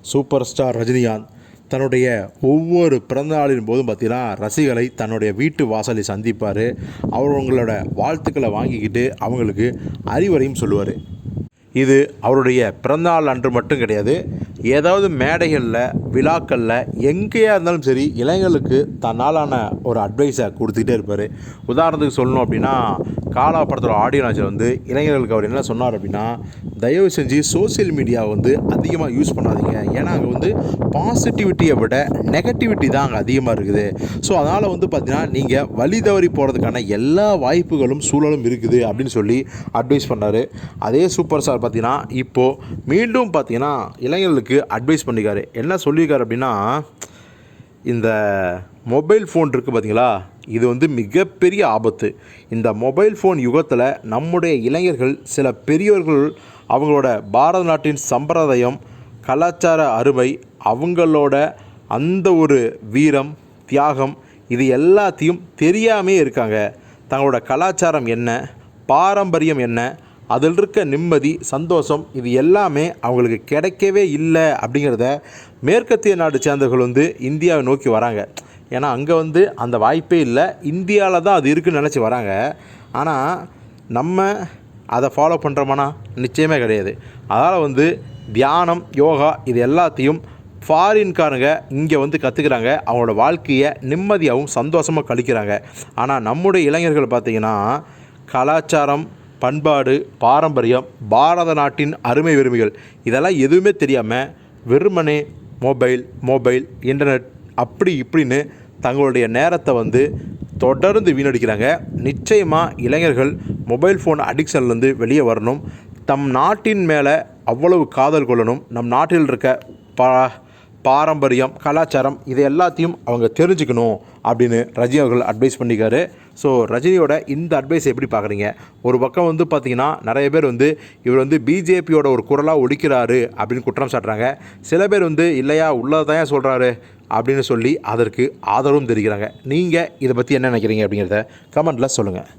Super star Rajinikanth தன்னுடைய ஒவ்வொரு பிறந்த நாளின் போதும் பார்த்தீங்கன்னா ரசிகளை தன்னுடைய வீட்டு வாசலை சந்திப்பார். அவங்களோட வாழ்த்துக்களை வாங்கிக்கிட்டு அவங்களுக்கு அறிவுரையும் சொல்லுவார். இது அவருடைய பிறந்தநாள் அன்று மட்டும் கிடையாது ஏதாவது மேடைகளில் விழாக்களில் எங்கேயா இருந்தாலும் சரி இளைஞர்களுக்கு தன்னாலான ஒரு அட்வைஸை கொடுத்துக்கிட்டே இருப்பார். உதாரணத்துக்கு சொல்லணும் அப்படின்னா காலா படத்தோட ஆடியோ நாச்சர் வந்து இளைஞர்களுக்கு அவர் என்ன சொன்னார் அப்படின்னா தயவு செஞ்சு சோஷியல் மீடியாவை வந்து அதிகமாக யூஸ் பண்ணாதீங்க. ஏன்னா அங்கே வந்து பாசிட்டிவிட்டியை விட நெகட்டிவிட்டி தான் அங்கே அதிகமாக இருக்குது. ஸோ அதனால் வந்து பார்த்தீங்கன்னா நீங்கள் வழி தவறி போகிறதுக்கான எல்லா வாய்ப்புகளும் சூழலும் இருக்குது அப்படின்னு சொல்லி அட்வைஸ் பண்ணார். அதே சூப்பர் ஸ்டார் பார்த்தீங்கன்னா இப்போது மீண்டும் பார்த்தீங்கன்னா இளைஞர்களுக்கு அட்வைஸ் பண்ணிக்காரு. என்ன சொல்லியிருக்காரு அப்படின்னா இந்த மொபைல் ஃபோன் இருக்குது பார்த்தீங்களா இது வந்து மிகப்பெரிய ஆபத்து. இந்த மொபைல் ஃபோன் யுகத்தில் நம்முடைய இளைஞர்கள் சில பெரியோர்கள் அவங்களோட பாரத நாட்டின் சம்பிரதாயம் கலாச்சார அருமை அவங்களோட அந்த ஒரு வீரம் தியாகம் இது எல்லாத்தையும் தெரியாமே இருக்காங்க. தங்களோட கலாச்சாரம் என்ன? பாரம்பரியம் என்ன? அதில் இருக்க நிம்மதி சந்தோஷம் இது எல்லாமே அவங்களுக்கு கிடைக்கவே இல்லை அப்படிங்கிறத மேற்கத்திய நாடு சேர்ந்தவர்கள் வந்து இந்தியாவை நோக்கி வராங்க. ஏன்னா அங்கே வந்து அந்த வாய்ப்பே இல்லை. இந்தியாவில் தான் அது இருக்குன்னு நினச்சி வராங்க. ஆனால் நம்ம அதை ஃபாலோ பண்ணுறோமானா நிச்சயமே கிடையாது. அதனால் வந்து தியானம் யோகா இது எல்லாத்தையும் ஃபாரின்காரங்க இங்கே வந்து கற்றுக்குறாங்க அவங்களோட வாழ்க்கையை நிம்மதியாகவும் சந்தோஷமாக கழிக்கிறாங்க. ஆனால் நம்முடைய இளைஞர்கள் பார்த்திங்கன்னா கலாச்சாரம் பண்பாடு பாரம்பரியம் பாரத நாட்டின் அருமை பெருமைகள் இதெல்லாம் எதுவுமே தெரியாமல் வெறுமனே மொபைல் மொபைல் இன்டர்நெட் அப்படி இப்படின்னு தங்களுடைய நேரத்தை வந்து தொடர்ந்து வீணடிக்கிறாங்க. நிச்சயமாக இளைஞர்கள் மொபைல் ஃபோன் அடிக்ஷன்லேருந்து வெளியே வரணும். தம் நாட்டின் மேலே அவ்வளவு காதல் கொள்ளணும். நம் நாட்டில் இருக்க ப பாரம்பரியம் கலாச்சாரம் இது எல்லாத்தையும் அவங்க தெரிஞ்சுக்கணும் அப்படின்னு ரஜினி அவர்கள் அட்வைஸ் பண்ணிக்காரு. ஸோ ரஜினியோட இந்த அட்வைஸ் எப்படி பார்க்குறீங்க? ஒரு பக்கம் வந்து பார்த்திங்கன்னா நிறைய பேர் வந்து இவர் வந்து பிஜேபியோட ஒரு குரலாக ஒழிக்கிறாரு அப்படின்னு குற்றம் சாட்டுறாங்க. சில பேர் வந்து இல்லையா உள்ளதான் சொல்கிறாரு அப்படின்னு சொல்லி அதற்கு ஆதரவும் தெரிவிக்கிறாங்க. நீங்கள் இதை பற்றி என்ன நினைக்கிறீங்க அப்படிங்கிறத கமெண்ட்டில் சொல்லுங்கள்